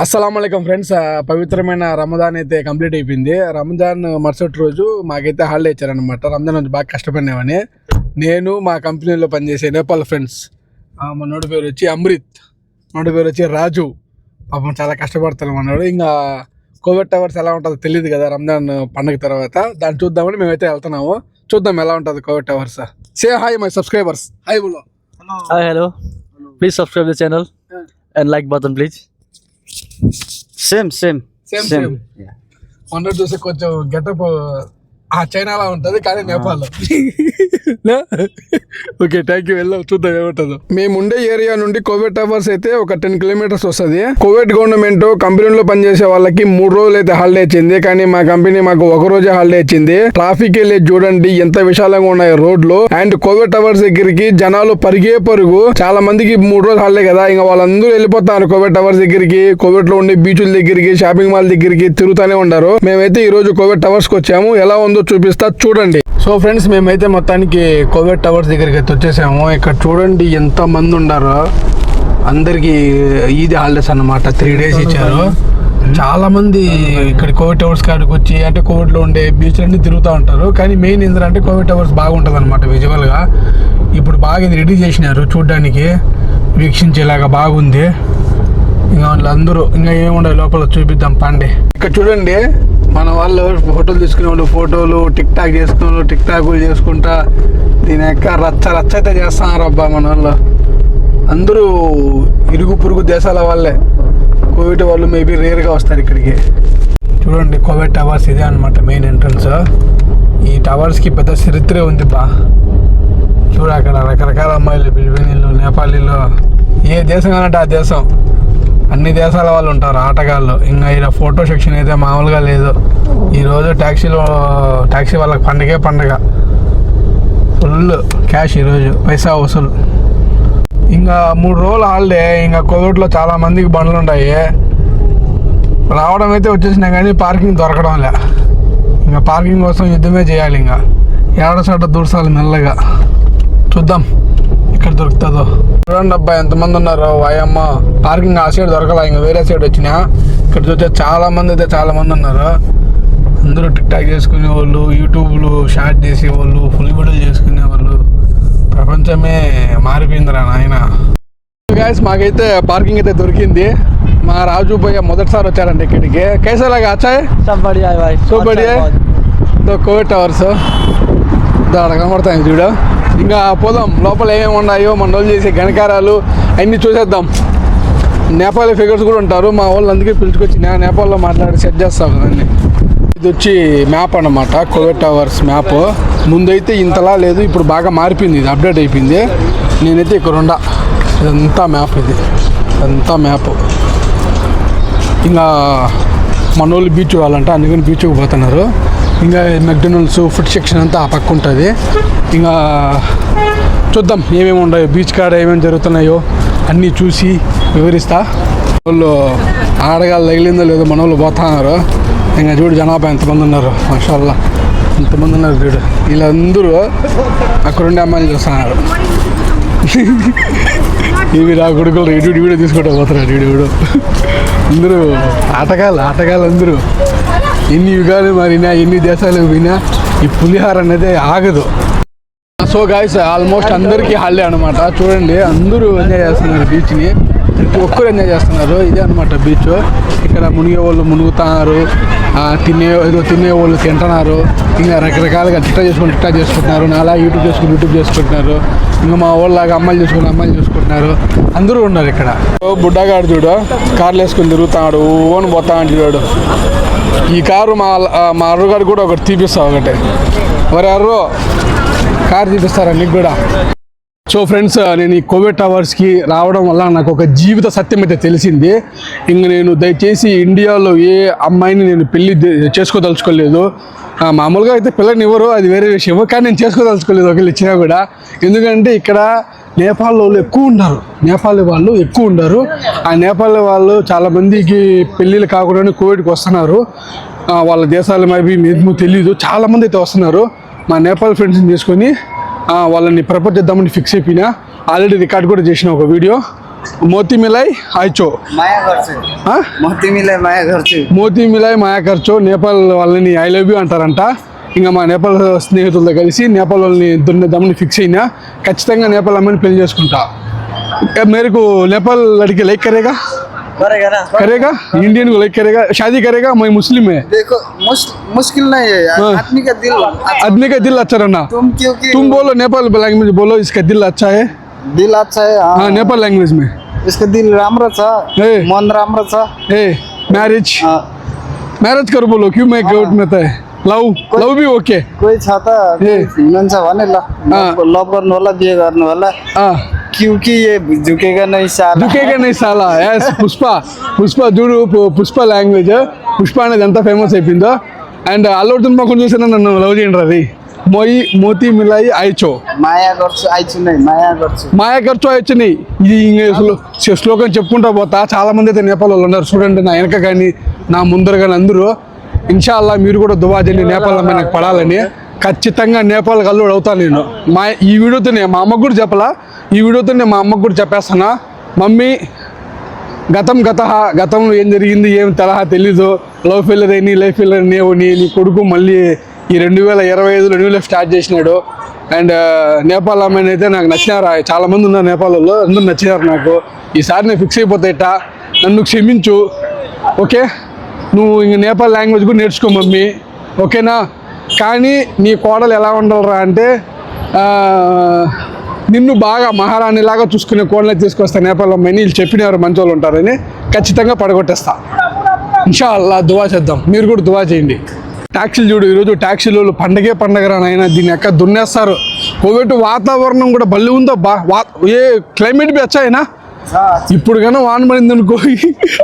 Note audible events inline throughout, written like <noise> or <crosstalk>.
అస్సలం ఫ్రెండ్స్ పవిత్రమైన రమదాన్ అయితే కంప్లీట్ అయిపోయింది. రంజాన్ మరుసటి రోజు మాకైతే హాలిడే ఇచ్చారనమాట రంజాన్ రోజు బాగా కష్టపడినామని నేను మా కంపెనీలో పనిచేసే నేపాల్ ఫ్రెండ్స్ మా నోటి పేరు వచ్చి అమృత్. నోటి పేరు వచ్చి రాజు. పాపం చాలా కష్టపడతాను అన్నాడు ఇంకా కోవిడ్ టవర్స్ ఎలా ఉంటుందో తెలియదు కదా రంజాన్ పండుగ తర్వాత. దాన్ని చూద్దామని మేమైతే వెళ్తున్నాము. చూద్దాం ఎలా ఉంటుంది covid towers. Say hi my subscribers hi బులో Hi, hello. Please subscribe the channel and like button, please. Same, same. Same same మొన్న చూసి కొంచెం గెటప్ ఆ చైనాలో ఉంటది కానీ నేపాల్. ఓకే థ్యాంక్ యూ వెళ్దాం చూద్దాం ఏమంటుందో. మేము ఉండే ఏరియా నుండి కోవిడ్ టవర్స్ అయితే ఒక టెన్ కిలోమీటర్స్ వస్తుంది. కోవిడ్ గవర్నమెంట్ కంపెనీలో పనిచేసే వాళ్ళకి మూడు రోజులు అయితే హాలిడే ఇచ్చింది. కానీ మా కంపెనీ మాకు ఒక రోజే హాలిడే ఇచ్చింది. ట్రాఫిక్ వెళ్ళి చూడండి ఎంత విశాలంగా ఉన్నాయి రోడ్లు. అండ్ కోవిడ్ టవర్స్ దగ్గరికి జనాలు పరిగే పరుగు. చాలా మందికి మూడు రోజులు హాలిడే కదా ఇంకా వాళ్ళందరూ వెళ్ళిపోతారు కోవిడ్ టవర్స్ దగ్గరికి. కోవిడ్లో ఉండే బీచ్ల దగ్గరికి షాపింగ్ మాల్ దగ్గరికి తిరుగుతూనే ఉన్నారు మేమైతే ఈ రోజు కోవిడ్ టవర్స్కి వచ్చాము. ఎలా ఉందో చూపిస్తా చూడండి. సో ఫ్రెండ్స్ మేమైతే మొత్తానికి కోవిడ్ టవర్స్ దగ్గరికి అయితే వచ్చేసాము. ఇక్కడ చూడండి ఎంత మంది ఉండారో. అందరికీ ఈది హాలిడేస్ అన్నమాట. త్రీ డేస్ ఇచ్చారు. చాలా మంది ఇక్కడ కోవిడ్ టవర్స్ కాడికి వచ్చి అంటే కోవిడ్లో ఉండే బీచ్ అన్ని తిరుగుతూ ఉంటారు. కానీ మెయిన్ ఏంటంటే కోవిడ్ టవర్స్ బాగుంటుంది అనమాట విజువల్గా. ఇప్పుడు బాగా ఇది రెడీ చేసినారు చూడడానికి. వీక్షించేలాగా బాగుంది. ఇంకా వాళ్ళందరూ ఇంకా ఏముండదు లోపల చూపిద్దాం పండి. ఇక్కడ చూడండి మన వాళ్ళు ఫోటోలు తీసుకునే వాళ్ళు ఫోటోలు టిక్ టాక్ చేసుకునే వాళ్ళు టిక్ టాక్లు చేసుకుంటా. దీని యొక్క రచ్చ రచ్చ అయితే చేస్తున్నారు అబ్బా మన వాళ్ళు. అందరూ ఇరుగు పొరుగు దేశాల వాళ్ళే. కోవిడ్ వాళ్ళు మేబీ రేర్గా వస్తారు ఇక్కడికి. చూడండి కోవిడ్ టవర్స్ ఇదే అనమాట మెయిన్ ఎంట్రన్స్ ఈ టవర్స్కి పెద్ద చరిత్రే ఉంది బా. చూడు అక్కడ రకరకాల అమ్మాయిలు ఫిలిపీనీలు నేపాలీలు. ఏ దేశం అంటే ఆ దేశం. అన్ని దేశాల వాళ్ళు ఉంటారు ఆటగాళ్ళు. ఇంకా ఇలా ఫోటో సెక్షన్ అయితే మామూలుగా లేదు. ఈరోజు ట్యాక్సీలో ట్యాక్సీ వాళ్ళకి పండగే పండగ. ఫుల్ క్యాష్ ఈరోజు పైసా వసూలు. ఇంకా మూడు రోజులు హాలిడే ఇంకా కోవిడ్లో చాలా మందికి బండ్లు ఉంటాయి రావడం అయితే వచ్చేసినా కానీ పార్కింగ్ దొరకడం లే. ఇంకా పార్కింగ్ కోసం యుద్ధమే చేయాలి ఇంకా. ఏడ చోట దూర్చాలి మెల్లగా. చూద్దాం. ఎక్కడ దొరుకుతుందో. చూడండి అబ్బాయి ఎంతమంది ఉన్నారు అయ్యమ్మ పార్కింగ్ ఆ సైడ్ దొరకలే ఇంకా వేరే సైడ్ వచ్చినా. ఇక్కడ చూస్తే చాలా మంది అయితే చాలా మంది ఉన్నారు. అందరూ టిక్ టాక్ చేసుకునే వాళ్ళు యూట్యూబ్లు షార్ట్ చేసేవాళ్ళు ఫుల్ వీడియోలు చేసుకునే వాళ్ళు ప్రపంచమే మారిపోయిందిరా నాయన. గాయస్ మాకైతే పార్కింగ్ అయితే దొరికింది. మా రాజు పోయి మొదటిసారి వచ్చారండి ఇక్కడికి. కైసాలాగా అచ్చాయ్ సో బడియా కోవిడ్ టవర్స్. దాడ కనబడతాయి చూడు. ఇంకా పోదాం. లోపల ఏమేమి ఉన్నాయో మన రోజు చేసే గణకారాలు అన్నీ చూసేద్దాం. నేపాలీ ఫిగర్స్ కూడా ఉంటారు. మా వాళ్ళు అందుకే పిలుచుకొచ్చి నేను నేపాల్లో మాట్లాడి సెట్ చేస్తాం కదండి ఇది వచ్చి మ్యాప్ అన్నమాట. కోవిడ్ టవర్స్ మ్యాప్ ముందైతే ఇంతలా లేదు. ఇప్పుడు బాగా మారిపోయింది ఇది. అప్డేట్ అయిపోయింది. నేనైతే ఇక్కడ ఉండా. ఇదంతా మ్యాప్ ఇది. ఇదంతా మ్యాప్ ఇంకా మనోళ్ళు బీచ్ కావాలంట అందుకని బీచ్కి పోతున్నారు. ఇంకా మెక్డొనల్డ్స్ ఫుడ్ సెక్షన్ అంతా ఆ పక్క ఉంటుంది. ఇంకా చూద్దాం ఏమేమి ఉన్నాయో బీచ్ కాడ ఏమేమి జరుగుతున్నాయో అన్నీ చూసి వివరిస్తా. వాళ్ళు ఆడగాళ్ళు తగిలిందో లేదో మన వాళ్ళు పోతున్నారు ఇంకా చూడు జనాభా ఎంతమంది ఉన్నారు మషాల్లా. ఎంతమంది ఉన్నారు చూడు. వీళ్ళందరూ అక్కడ ఉండే అమ్మాయిలు చూస్తున్నారు ఇవి నా కొడుకులు ఇటు వీడియో తీసుకుంటూ పోతున్నారు వీడియో వీడియో. అందరూ ఆటగాళ్ళు ఆటగాళ్ళు అందరూ ఎన్ని యుగాలు మారినా ఎన్ని దేశాలు పోయినా ఈ పులిహార అనేది ఆగదు. సో గాయస్ ఆల్మోస్ట్ అందరికీ హాలిడే అనమాట చూడండి అందరూ ఎంజాయ్ చేస్తున్నారు బీచ్ని ప్రతి ఒక్కరు ఎంజాయ్ చేస్తున్నారు. ఇదే అనమాట బీచ్ ఇక్కడ మునిగే వాళ్ళు మునుగుతున్నారు ఆ, తినే ఏదో తినే వాళ్ళు తింటున్నారు. ఇంకా రకరకాలుగా టిట్టా చేసుకుని టిట్టా చేసుకుంటున్నారు. నాలా యూట్యూబ్ చేసుకుని యూట్యూబ్ చేసుకుంటున్నారు. ఇంకా మా వాళ్ళలాగా అమ్మాయిలు చూసుకుని అమ్మాయిలు చూసుకుంటున్నారు. అందరూ ఉన్నారు ఇక్కడ. ఓ బుడ్డగాడు చూడు కార్లు వేసుకుని తిరుగుతాడు ఓన్ పోతా అంటాడు ఈ కారు మా మా అర్రుగాడు కూడా ఒకటి తీపిస్తా ఒకటి. మరి అర్రు కార్ తీపిస్తారా నీకు కూడా? సో ఫ్రెండ్స్ నేను ఈ కోవిడ్ టవర్స్కి రావడం వల్ల నాకు ఒక జీవిత సత్యం అయితే తెలిసింది. ఇంక నేను దయచేసి ఇండియాలో ఏ అమ్మాయిని నేను పెళ్ళి చేసుకోదలుచుకోలేదు. మామూలుగా అయితే పిల్లని ఇవ్వరు అది వేరే విషయం. కానీ నేను చేసుకోదలుచుకోలేదు ఒకళ్ళు ఇచ్చినా కూడా. ఎందుకంటే ఇక్కడ నేపాల్ వాళ్ళు ఎక్కువ ఉన్నారు. నేపాల్ వాళ్ళు ఎక్కువ ఉన్నారు. ఆ నేపాల్ వాళ్ళు చాలామందికి పెళ్ళిళ్ళు కాకుండానే కోవిడ్కి వస్తున్నారు. వాళ్ళ దేశాలు మేబీ మేము తెలియదు చాలామంది అయితే వస్తున్నారు. మా నేపాల్ ఫ్రెండ్స్ని తీసుకొని వాళ్ళని ప్రపోజ్ చేద్దామని ఫిక్స్ అయిపోయినా. ఆల్రెడీ రికార్డ్ కూడా చేసిన ఒక వీడియో మోతి మిలాయ్ ఆయ్చో మోతి మిలాయ్ మాయా ఖర్చు మాయా ఖర్చు నేపాల్ వాళ్ళని ఐ లవ్ యూ అంటారంట. ఇంకా మా నేపాల్ స్నేహితులతో కలిసి నేపాల్ వాళ్ళని దున్నేద్దామని ఫిక్స్ అయినా ఖచ్చితంగా నేపాల్ అమ్మని పెళ్ళి చేసుకుంటా. మేరకు నేపాల్ అడిగి లైక్ కరేగా? करेगा ना? करेगा? इंडियन को लाइक करेगा। शादी करेगा? मैं मुस्लिम है। देखो मुश्किल नहीं है हाँ। आदमी का दिल आदमी का दिल अच्छा रहना। तुम क्योंकि तुम बोलो नेपाल लैंग्वेज बोलो इसका दिल अच्छा है? दिल अच्छा है हाँ, हाँ नेपाल लैंग्वेज में। इसका दिल राम्रो छ मन राम्रो छ ए मैरिज हाँ, मैरिज कर बोलो क्यों मैं कोर्ट में था? लव लव भी ओके कोही छ त। हुनुहुन्छ भने ल। हाँ। लभ गर्नु होला बिहे गर्नु होला हाँ। क्योंकि ये झुकेगा नहीं साला దుకేగా నీ సాలా ఎస్ పుష్ప పుష్ప చూడు పు- పుష్ప లాంగ్వేజ్ పుష్ప అనేది ఎంత ఫేమస్ అయిపోయిందో అండ్ అల్లు అర్జున్ మొక్కను చూసినా నన్ను లవ్ చేయండి అది మోయి మోతి మిలాయి ఐచో माया गर्छु आइछु नै माया गर्छु మాయా ఖర్చు వచ్చినాయి ఇది ఇంగ్లీష్లో శ్లోకం చెప్పుకుంటా పోతా చాలా మంది అయితే నేపాల్ వాళ్ళు ఉన్నారు చూడండి నా వెనక కానీ నా ముందర కానీ అందరూ ఇన్షాల్లా మీరు కూడా దువా చేయండి నేపాల్ అమ్మాయి నాకు పడాలని ఖచ్చితంగా నేపాల్ అల్లుడు అవుతాను నేను. మా ఈ వీడియోతోనే మా అమ్మకు కూడా చెప్పలా. ఈ వీడియోతోనే మా అమ్మకు కూడా చెప్పేస్తానా మమ్మీ గతం గత గతంలో ఏం జరిగింది ఏం తలహా తెలీదు. లవ్ ఫెయిలర్ అయినా లైఫ్ ఫెయిలర్ నేవు నీ నీ కొడుకు మళ్ళీ ఈ రెండు వేల ఇరవై ఐదులో రెండు వేల స్టార్ట్ చేసినాడు. అండ్ నేపాల్ అమ్మాయిని అయితే నాకు నచ్చినారు? చాలా మంది ఉన్నారు నేపాల్లో అందరూ నచ్చినారు నాకు. ఈసారి నేను ఫిక్స్ అయిపోతాయిట. నన్ను క్షమించు. ఓకే? నువ్వు ఇంక నేపాల్ లాంగ్వేజ్ కూడా నేర్చుకో మమ్మీ. ఓకేనా? కానీ నీ కోడలు ఎలా ఉండాలరా అంటే నిన్ను బాగా మహారాణిలాగా చూసుకునే కోడలే తీసుకొస్తా నేపాల్ అమ్మాయిని వీళ్ళు చెప్పినారు మంచి వాళ్ళు ఉంటారని ఖచ్చితంగా పడగొట్టేస్తా. ఇన్షా అల్లా దువా చేద్దాం. మీరు కూడా దువా చేయండి. ట్యాక్సీలు చూడు ఈరోజు ట్యాక్సీలు పండగే పండగ రానైనా దీన్ని ఎక్క దున్నేస్తారు? కోవిడ్ వాతావరణం కూడా బల్లి ఉందో బా వా ఏ క్లైమేట్ బి వచ్చాయినా ఇప్పుడు కన్నా వాన పడింది అనుకో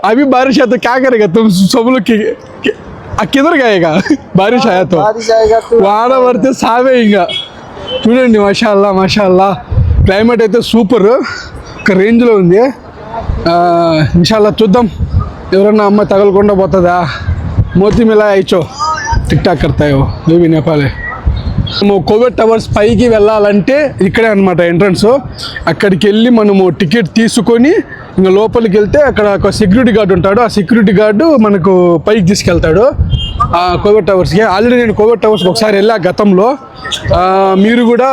అవి బారిష్ అయితే కాకరేగా తుమ్ కిందరు కాయగా బారిష్ ఆయాతో వాన పడితే సావే ఇంక చూడండి మషాల్లా మషాల్లా. క్లైమేట్ అయితే సూపర్ ఒక రేంజ్లో ఉంది. ఇన్షాల్లా చూద్దాం. ఎవరన్నా అమ్మ తగలకుండా పోతుందా? మోతీ మిలా అయిచో టిక్ టాక్ కర్తాయో బేబీ నేపాలే. మనము కోవిడ్ టవర్స్ పైకి వెళ్ళాలంటే ఇక్కడే అనమాట ఎంట్రన్స్. అక్కడికి వెళ్ళి మనము టికెట్ తీసుకొని ఇంకా లోపలికి వెళ్తే అక్కడ ఒక సెక్యూరిటీ గార్డు ఉంటాడు. ఆ సెక్యూరిటీ గార్డు మనకు పైకి తీసుకెళ్తాడు. ఆ కోవిడ్ టవర్స్కి ఆల్రెడీ నేను కోవిడ్ టవర్స్కి ఒకసారి వెళ్ళా గతంలో. మీరు కూడా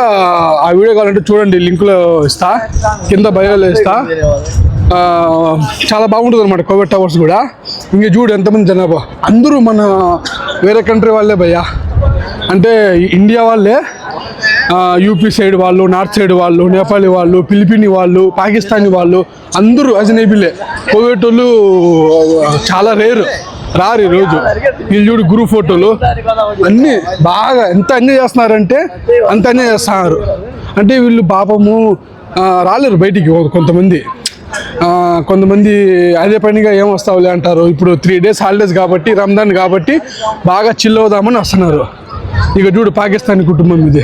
ఆ వీడియో కావాలంటే చూడండి. లింక్లో ఇస్తా. కింద బయోలో ఇస్తా. చాలా బాగుంటుంది అనమాట కోవిడ్ టవర్స్ కూడా. ఇంక చూడు ఎంతమంది జనాభా. అందరూ మన వేరే కంట్రీ వాళ్ళే భయ్యా. అంటే ఇండియా వాళ్ళే యూపీ సైడ్ వాళ్ళు నార్త్ సైడ్ వాళ్ళు నేపాలీ వాళ్ళు ఫిలిపిని వాళ్ళు పాకిస్తానీ వాళ్ళు అందరూ అజనేబీలే కోవిడ్ వాళ్ళు చాలా రేరు. రారు ఈరోజు వీళ్ళు చూడు గురు ఫోటోలు. అన్నీ బాగా ఎంత ఎంజాయ్ చేస్తున్నారంటే అంత ఎంజాయ్ చేస్తున్నారు. అంటే వీళ్ళు పాపము రాలేరు బయటికి కొంతమంది. కొంతమంది అదే పనిగా ఏం వస్తావులే అంటారు. ఇప్పుడు త్రీ డేస్ హాలిడేస్ కాబట్టి రంజాన్ కాబట్టి బాగా చిల్ అవుదామని వస్తున్నారు. ఇక చూడు పాకిస్తాన్ కుటుంబం ఇది.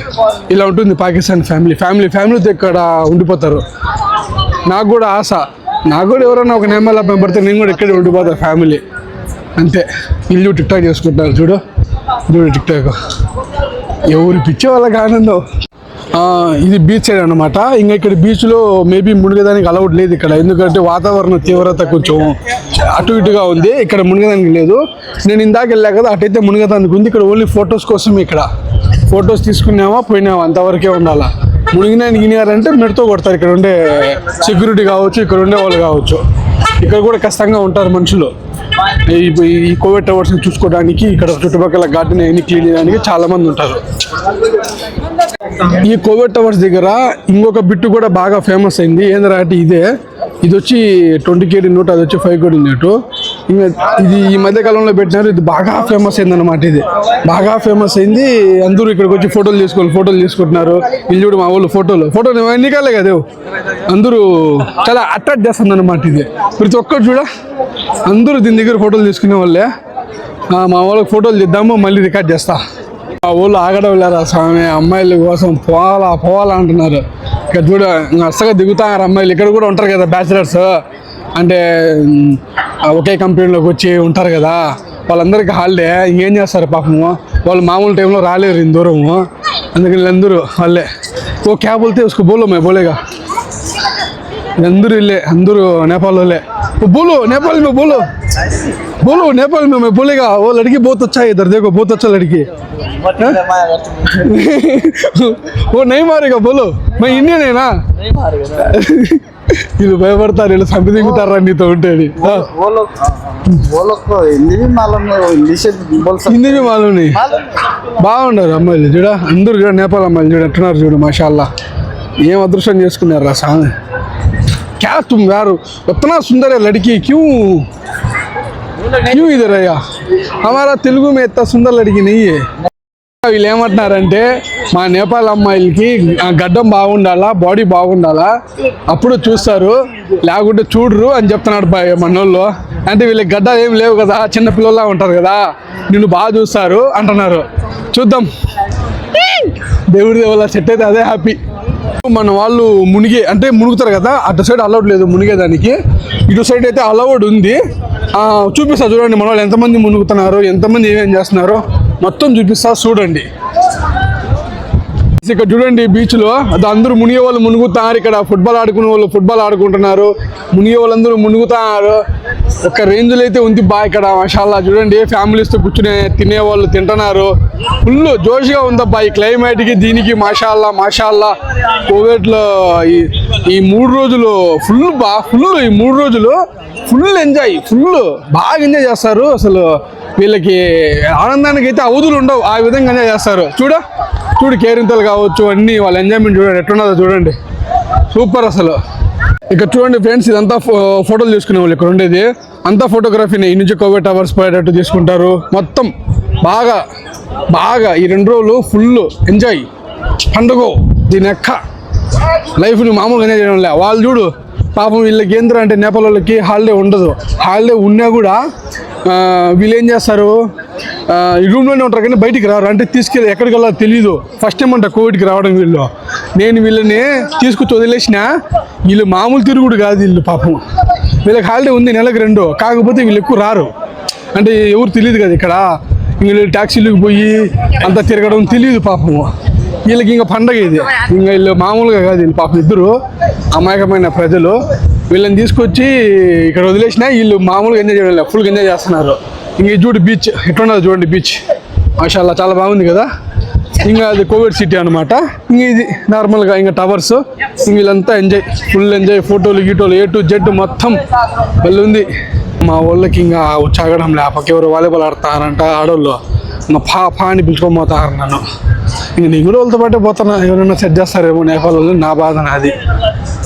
ఇలా ఉంటుంది పాకిస్తాన్ ఫ్యామిలీ ఫ్యామిలీ ఫ్యామిలీతో ఇక్కడ ఉండిపోతారు. నాకు కూడా ఆశ. నాకు కూడా ఎవరైనా ఒక నేమల్ అబ్బాయి పడితే నేను కూడా ఇక్కడే ఉండిపోతా ఫ్యామిలీ అంతే. ఇల్లు టిక్టాక్ చేసుకుంటారు చూడు. చూడు టిక్టాక్ ఎవరు పిచ్చే వాళ్ళకి ఆనందం. ఇది బీచ్ సైడ్ అనమాట ఇంకా ఇక్కడ బీచ్లో మేబీ మునిగేదానికి అలౌడ్ లేదు ఇక్కడ. ఎందుకంటే వాతావరణ తీవ్రత కొంచెం అటు ఇటుగా ఉంది. ఇక్కడ మునిగేదానికి లేదు. నేను ఇందాక వెళ్ళా కదా అటైతే మునిగేదానికి ఉంది. ఇక్కడ ఓన్లీ ఫొటోస్ కోసం ఇక్కడ. ఫొటోస్ తీసుకున్నామా పోయినామా అంతవరకే ఉండాలా. మునిగినా గినారంటే మెడతో కొడతారు. ఇక్కడ ఉండే సెక్యూరిటీ కావచ్చు ఇక్కడ ఉండే వాళ్ళు కావచ్చు. ఇక్కడ కూడా కష్టంగా ఉంటారు మనుషులు. ఈ కోవిడ్ టవర్స్ని చూసుకోవడానికి ఇక్కడ చుట్టుపక్కల గార్డెన్ అన్ని క్లీన్ చేయడానికి చాలామంది ఉంటారు. ఈ కోవిడ్ టవర్స్ దగ్గర ఇంకొక బిట్టు కూడా బాగా ఫేమస్ అయింది. ఏంద్రా అంటే ఇదే. ఇది వచ్చి ట్వంటీ కేడీ నోట్ అది వచ్చి ఫైవ్ కేడీ నోటు ఇంకా ఇది ఈ మధ్య కాలంలో పెట్టినారు. ఇది బాగా ఫేమస్ అయింది అనమాట ఇది. బాగా ఫేమస్ అయింది. అందరూ ఇక్కడికి వచ్చి ఫోటోలు తీసుకోవాలి ఫోటోలు తీసుకుంటున్నారు. వీళ్ళు చూడు మా వాళ్ళు ఫోటోలు. ఫోటోలు ఎన్ని కాలే కదా అందరూ చాలా అట్రాక్ట్ చేస్తుంది అనమాట ఇది. ప్రతి ఒక్కరు చూడ. అందరూ దీని దగ్గర ఫోటోలు తీసుకునే వాళ్ళే. మా వాళ్ళకి ఫోటోలు తీద్దాము మళ్ళీ రికార్డ్ చేస్తా. మా ఊళ్ళో ఆగడం లేరా స్వామి? అమ్మాయిల కోసం పోవాలా పోవాలా అంటున్నారు. ఇక్కడ చూడ అస్సగా దిగుతారు అమ్మాయిలు. ఇక్కడ కూడా ఉంటారు కదా బ్యాచిలర్స్. అంటే ఒకే కంపెనీలోకి వచ్చి ఉంటారు కదా. వాళ్ళందరికీ హాలిడే. ఏం చేస్తారు పాపము? వాళ్ళు మామూలు టైంలో రాలేరు ఇంత దూరము. అందుకని వీళ్ళందరూ వాళ్ళే. ఓ క్యాబ్ వెళ్తే ఉసుకు బోలో మే బోలేగా? అందరూ వెళ్ళే అందరూ నేపాల్ ఓ బోలు నేపాల్ బోలు. बोलो नेपाल में मैं बोलेगा वो लड़की बहुत अच्छा है इधर देखो बहुत अच्छा लड़की है। <laughs> वो नहीं मारेगा बोलो। मैं इंडियन है ना? భయపడతారు ఇలా సంపి దిగుతారా నీతో ఉంటే హిందీ మాలోని బాగున్నారు అమ్మాయిలు చూడ? అందరు చూడ నేపాల్ అమ్మాయిలు చూడ? అంటున్నారు చూడు మషాల్లా. ఏం అదృష్టం చేసుకున్నారు రా సాంగ్ క్యా తుమ్ ఎత్తనా సుందరే లడికి క్యూ? న్యూ ఇదర్ అయ్యా అమారా తెలుగు మేత సుందర్ అడిగి నెయ్యి వీళ్ళు ఏమంటున్నారంటే మా నేపాల్ అమ్మాయిలకి గడ్డం బాగుండాలా బాడీ బాగుండాలా అప్పుడు చూస్తారు లేకుంటే చూడరు అని చెప్తున్నాడు మనోళ్ళు అంటే వీళ్ళకి గడ్డ ఏం లేవు కదా చిన్న పిల్లల్లా ఉంటారు కదా నిన్ను బాగా చూస్తారు అంటున్నారు చూద్దాం దేవుడి దేవుళ్ళ చెట్ అయితే అదే హ్యాపీ మన వాళ్ళు మునిగే అంటే మునుగుతారు కదా అటు సైడ్ అలౌడ్ లేదు మునిగేదానికి ఇటు సైడ్ అయితే అలౌడ్ ఉంది. ఆ, చూపిస్తా చూడండి మన వాళ్ళు ఎంతమంది మునుగుతున్నారు ఎంతమంది ఏమేం చేస్తున్నారు. మొత్తం చూపిస్తా చూడండి. ఇక్కడ చూడండి బీచ్లో అది అందరూ మునిగే వాళ్ళు మునుగుతున్నారు ఇక్కడ ఫుట్బాల్ ఆడుకునే వాళ్ళు ఫుట్బాల్ ఆడుకుంటున్నారు. మునిగే వాళ్ళందరూ మునుగుతున్నారు ఒక రేంజ్లో అయితే ఉంది బా ఇక్కడ మషాల్లా. చూడండి ఫ్యామిలీస్తో కూర్చునే తినే వాళ్ళు తింటున్నారు. ఫుల్ జోష్గా ఉందబ్బా ఈ క్లైమేట్కి దీనికి మాషాల్లా మాషాల్లా. కోవిడ్లో ఈ ఈ మూడు రోజులు ఫుల్ బా ఫుల్ ఈ మూడు రోజులు ఫుల్ ఎంజాయ్ ఫుల్ బాగా ఎంజాయ్ చేస్తారు. అసలు వీళ్ళకి ఆనందానికి అయితే అవధులు ఉండవు ఆ విధంగా ఎంజాయ్ చేస్తారు. చూడ. చూడు కేరింతలు కావచ్చు అన్నీ వాళ్ళ ఎంజాయ్మెంట్ చూడండి ఎట్లున్నదో చూడండి. సూపర్ అసలు. ఇక్కడ చూడండి ఫ్రెండ్స్ ఇదంతా ఫో- ఫోటోలు తీసుకునే వాళ్ళు ఇక్కడ ఉండేది. అంతా ఫోటోగ్రఫీని ఈ నుంచి కోవిడ్ టవర్స్ పోయేటట్టు తీసుకుంటారు. మొత్తం బాగా బాగా ఈ రెండు రోజులు ఫుల్ ఎంజాయ్ పండుగ దీని ఎక్క లైఫ్ని మామూలుగా ఎంజాయ్ చేయడం లే వాళ్ళు చూడు పాపం వీళ్ళకి ఏంద్ర అంటే నేపాల్ వాళ్ళకి హాలిడే ఉండదు. హాలిడే ఉన్నా కూడా వీళ్ళు ఏం చేస్తారు? ఈ రూమ్లోనే ఉంటారు కానీ బయటికి రారు. అంటే తీసుకెళ్ళి ఎక్కడికి వెళ్ళాలో తెలియదు ఫస్ట్ టైం అంట కోవిడ్కి రావడం వీళ్ళు. నేను వీళ్ళని తీసుకొచ్చి వదిలేసిన. వీళ్ళు మామూలు తిరుగుడు కాదు వీళ్ళు పాపం. వీళ్ళకి హాలిడే ఉంది నెలకు రెండు. కాకపోతే వీళ్ళు ఎక్కువ రారు. అంటే ఎవరు తెలియదు కదా ఇక్కడ. వీళ్ళు ట్యాక్సీలకు పోయి అంతా తిరగడం తెలియదు పాపము వీళ్ళకి ఇంకా పండగ ఇది. ఇంకా వీళ్ళు మామూలుగా కాదు వీళ్ళు పాపం ఇద్దరు. అమాయకమైన ప్రజలు. వీళ్ళని తీసుకొచ్చి ఇక్కడ వదిలేసిన వీళ్ళు మామూలుగా ఎంజాయ్ చేయడం లేదు. ఫుల్గా ఎంజాయ్ చేస్తున్నారు. ఇంక ఇది చూడు బీచ్ ఎట్లున్నది చూడండి బీచ్ మాషాల్లా చాలా బాగుంది కదా? ఇంకా అది కోవిడ్ సిటీ అనమాట ఇంక ఇది నార్మల్గా ఇంకా టవర్స్ ఇంక వీళ్ళంతా ఎంజాయ్ ఫుల్ ఎంజాయ్ ఫోటోలు గీటోలు ఏ టు జెడ్ మొత్తం వెళ్ళి ఉంది మా వాళ్ళకి ఇంకా వచ్చి ఆగడం లేకపోతే ఎవరు వాలీబాల్ ఆడతారంట ఆడోళ్ళు. నా ఫా అని పిలుచుకోబోతారు నన్ను. ఇంక నేను కూడా వాళ్ళతో పాటే పోతున్నా ఎవరైనా సెట్ చేస్తారేమో నేపాల్ వాళ్ళు నా బాధ నాది.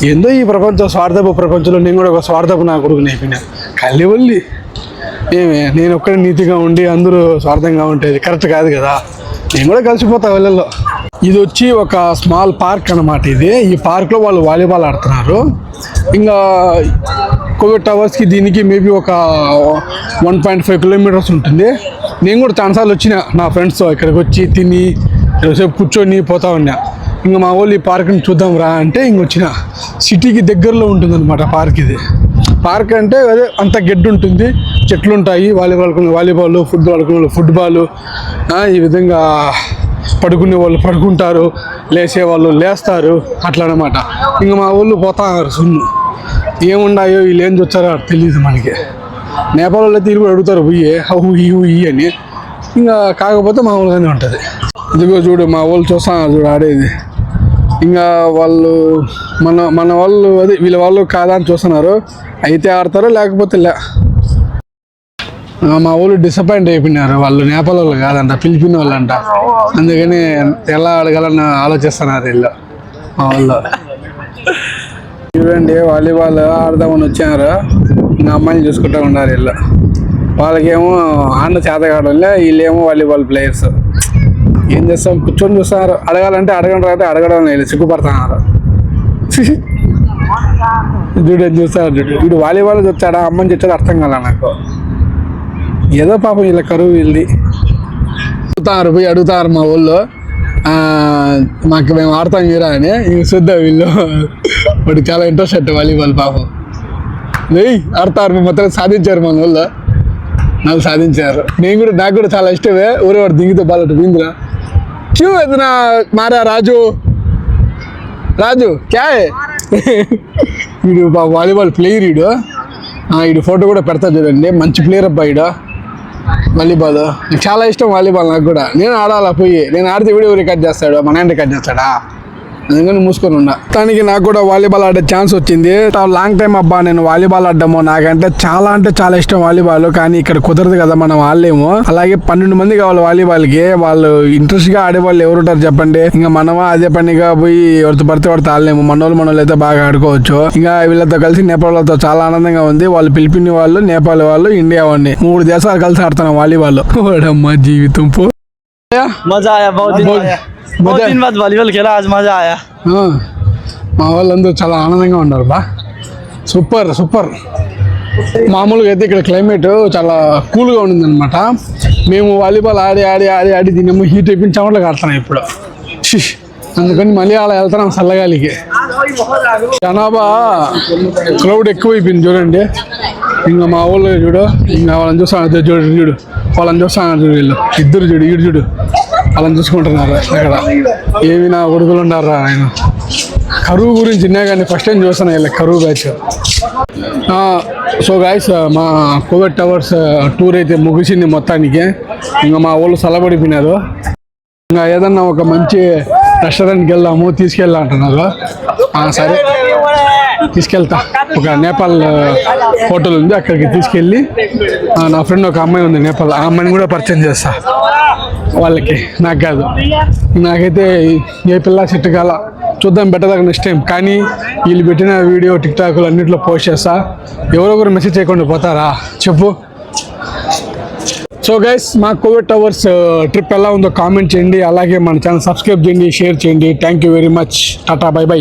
ఏందో ఈ ప్రపంచం స్వార్థపు ప్రపంచంలో నేను కూడా ఒక స్వార్థపు నా కొడుకు నేపిన. కళ్ళి వల్లి. ఏమే నేను ఒక్కడే నీతిగా ఉండి అందరూ స్వార్థంగా ఉంటేది కరెక్ట్ కాదు కదా. నేను కూడా కలిసిపోతా వెళ్ళలో. ఇది వచ్చి ఒక స్మాల్ పార్క్ అన్నమాట ఇది. ఈ పార్క్లో వాళ్ళు వాలీబాల్ ఆడుతున్నారు. ఇంకా కోవిడ్ టవర్స్కి దీనికి మేబీ ఒక వన్ పాయింట్ ఫైవ్ కిలోమీటర్స్ ఉంటుంది. నేను కూడా చాలాసార్లు వచ్చిన నా ఫ్రెండ్స్తో ఇక్కడికి వచ్చి తిని సేపు కూర్చొని పోతా ఉన్నా. ఇంకా మా వాళ్ళు ఈ పార్క్ని చూద్దాం రా అంటే ఇంక వచ్చిన. సిటీకి దగ్గరలో ఉంటుందన్నమాట పార్క్ ఇది. పార్క్ అంటే అదే అంత గెడ్డు ఉంటుంది చెట్లు ఉంటాయి వాలీబాల్ వాలీబాల్ ఫుట్బాల్ ఆడుకునే వాళ్ళు ఫుట్బాల్ ఈ విధంగా పడుకునే వాళ్ళు పడుకుంటారు లేసే వాళ్ళు లేస్తారు అట్లా అనమాట ఇంకా మా వాళ్ళు పోతారు సున్ను. ఏముండాయో వీళ్ళు ఏం చూస్తారో తెలియదు మనకి. నేపాల్ వాళ్ళు అయితే వీళ్ళు కూడా అడుగుతారు పోయి హౌ ఈ ఈ అని. ఇంకా కాకపోతే మామూలుగానే ఉంటుంది. ఇదిగో చూడు మా వాళ్ళు చూస్తాను చూడు ఆడేది. ఇంకా వాళ్ళు మన మన వాళ్ళు అదే వీళ్ళ వాళ్ళు కాదా అని చూస్తున్నారు. అయితే ఆడతారు లేకపోతే లే. మా వాళ్ళు డిసప్పాయింట్ అయిపోయినారు. వాళ్ళు నేపాల్ వాళ్ళు కాదంట ఫిలిపిన్ వాళ్ళు అంట అందుకని ఎలా అడగాలని ఆలోచిస్తున్నారు వీళ్ళు మా వాళ్ళు. చూడండి వాలీబాల్ ఆడదామని వచ్చారు. ఇంకా అమ్మాయిని చూసుకుంటూ ఉన్నారు వీళ్ళు వాళ్ళకేమో ఆడిన చేత కావడంలే వీళ్ళేమో వాలీబాల్ ప్లేయర్స్. ఏం చేస్తాం? కూర్చొని చూస్తున్నారు. అడగాలంటే అడగడం రాతే అడగడం లేదు సిగ్గుపడుతున్నారు. చూడు ఏం చూస్తాడు చూడు. వీడు వాలీబాల్ చూస్తాడా అమ్మని వచ్చాడు అర్థం కాల నాకు. ఏదో పాపం వీళ్ళ కరువు వీళ్ళది. అడుగుతారు పోయి అడుగుతారు మా ఊళ్ళో. మాకు మేము ఆడతాం మీరా అని. ఇంక చూద్దాం వీళ్ళు. వాడు చాలా ఇంట్రెస్ట్ అంటే వాలీబాల్ పాపం. వెయ్యి ఆడతారు మేము మొత్తం సాధించారు మన వల్ల. నాకు సాధించారు. నేను కూడా నాకు కూడా చాలా ఇష్టమే. ఊరే వాడు దిగితే బాగా బిందురా క్యూ ఎదునా మారా రాజు? రాజు క్యా వీడు వాలీబాల్ ప్లేయర్ వీడు వీడు ఫోటో కూడా పెడతా చూడండి. మంచి ప్లేయర్ అబ్బా వీడు వాలీబాల్. నాకు చాలా ఇష్టం వాలీబాల్ నాకు కూడా. నేను ఆడాలా పోయి? నేను ఆడితే వీడియో రికార్డ్ చేస్తాడు మన ఆయన రికార్డ్ చేస్తాడా? అందుకని మూసుకొని ఉన్నా. తనకి నాకు కూడా వాలీబాల్ ఆడే ఛాన్స్ వచ్చింది. లాంగ్ టైం అబ్బా నేను వాలీబాల్ ఆడము నాకంటే చాలా అంటే చాలా ఇష్టం వాలీబాల్ కానీ ఇక్కడ కుదరదు కదా మనం ఆడలేము. అలాగే పన్నెండు మంది కావాలి వాలీబాల్కి వాళ్ళు ఇంట్రెస్ట్గా ఆడేవాళ్ళు ఎవరు ఉంటారు చెప్పండి. ఇంకా మనమా అదే పనిగా పోయి ఎవరితో పడితే వాడితో ఆడలేము. మనోళ్ళు మనోళ్ళు అయితే బాగా ఆడుకోవచ్చు. ఇంకా వీళ్ళతో కలిసి నేపాల్ చాలా ఆనందంగా ఉంది. వాళ్ళు పిలిపిన వాళ్ళు నేపాల్ వాళ్ళు ఇండియా వాడిని మూడు దేశాలు కలిసి ఆడుతున్నాం వాలీబాల్. <laughs> వాడమ్మా జీవితం పో मजा आया बहुत दिन बहुत- आया बहुत मजा- दिन बाद वॉलीबॉल खेला आज मजा आया ఆ, మా వాళ్ళందరూ చాలా ఆనందంగా ఉన్నారు బా సూపర్ సూపర్ మామూలుగా అయితే ఇక్కడ క్లైమేట్ చాలా కూల్గా ఉండిందనమాట మేము వాలీబాల్ ఆడి ఆడి ఆడి ఆడి దీన్ని హీట్ అయిపోయిన చెమటలు కడుతున్నాం ఇప్పుడు షిష్. అందుకని మళ్ళీ అలా వెళ్తున్నాం చల్లగాలికి జనాభా క్రౌడ్ ఎక్కువైపోయింది చూడండి ఇంకా మా ఊళ్ళో చూడు ఇంకా వాళ్ళని చూస్తాను చూడు చూడు వాళ్ళని చూస్తాను చూడు వీళ్ళు. ఇద్దరు చూడు ఈడు చూడు. వాళ్ళని చూసుకుంటున్నారు అక్కడ ఏమి నా కొడుకులు ఉన్నారా ఆయన? కరువు గురించి ఇన్నా కానీ ఫస్ట్ టైం చూస్తాను వీళ్ళ కరువు బ్యాచ్ సో గాయస్ మా కోవిడ్ టవర్స్ టూర్ అయితే ముగిసింది మొత్తానికి. ఇంకా మా వాళ్ళు సలబడిపోయినారు ఇంకా ఏదన్నా ఒక మంచి రెస్టారెంట్కి వెళ్దాము తీసుకెళ్ళా అంటున్నారు. సరే. తీసుకెళ్తా. ఒక నేపాల్ హోటల్ ఉంది అక్కడికి తీసుకెళ్ళి నా ఫ్రెండ్ ఒక అమ్మాయి ఉంది నేపాల్ ఆ అమ్మాయిని కూడా పరిచయం చేస్తా. వాళ్ళకి నాకు కాదు. నాకైతే ఏ పిల్ల సెట్ కాల చూద్దాం బెటర్ నెక్స్ట్ టైం కానీ వీళ్ళు పెట్టిన వీడియో టిక్ టాక్లు అన్నింటిలో పోస్ట్ చేస్తా. ఎవరొకరు మెసేజ్ చేయకుండా పోతారా? చెప్పు. సో గైస్ మా కోవిడ్ టవర్స్ ట్రిప్ ఎలా ఉందో కామెంట్ చేయండి. అలాగే మన ఛానల్ సబ్స్క్రైబ్ చేయండి షేర్ చేయండి. Thank you very much tata bye bye